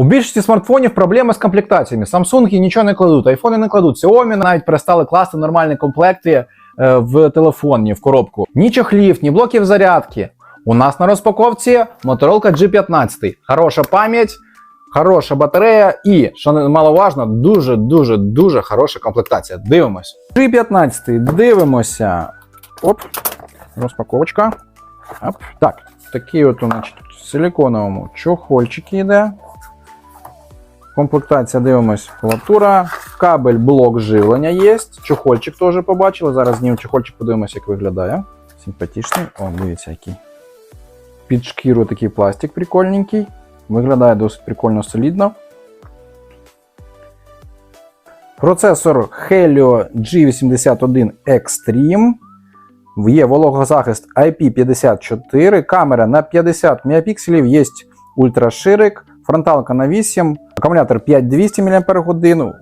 У більшості смартфонів проблеми з комплектаціями. Samsung нічого не кладуть, айфони не кладуть. Xiaomi навіть перестали класти нормальні комплекти е, в телефон, ні в коробку. Ні чохлів, ні блоків зарядки. У нас на розпаковці Motorola G15. Хороша пам'ять, хороша батарея і, що немаловажно, дуже дуже хороша комплектація. Дивимось. G15, дивимося. Оп, розпаковочка. Оп. Так, такий от, значить, в силиконовому чохольчик йде. Комплектація, дивимось, клаватура, кабель, блок живлення є. Чохольчик теж побачили. Зараз знімемо чохольчик, подивимося, як виглядає. Симпатичний. О, дивіться, який. Під шкіру такий пластик прикольненький. Виглядає досить прикольно солідно. Процесор Helio G81 Extreme. Є вологозахист IP54, камера на 50 мегапікселів, є ультраширик, фронталка на 8, акумулятор 5200 мАч,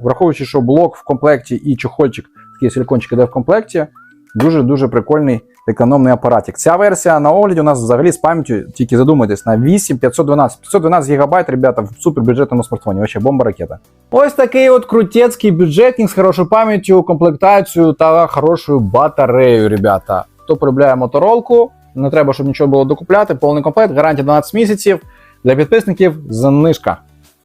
враховуючи, що блок в комплекті і чохольчик, такий силикончик іде в комплекті, дуже-дуже прикольний економний апаратик. Ця версія на огляді у нас взагалі з пам'яттю, тільки задумайтесь, на 8 512. 512 ГБ, ребята, в супербюджетному смартфоні. Вообще бомба ракета. Ось такий от крутецький бюджетник з хорошою пам'яттю, комплектацією та хорошою батареєю, ребята. Хто полюбляє моторолку, не треба, щоб нічого було докупляти. Повний комплект, гарантія 12 місяців. Для підписників знижка.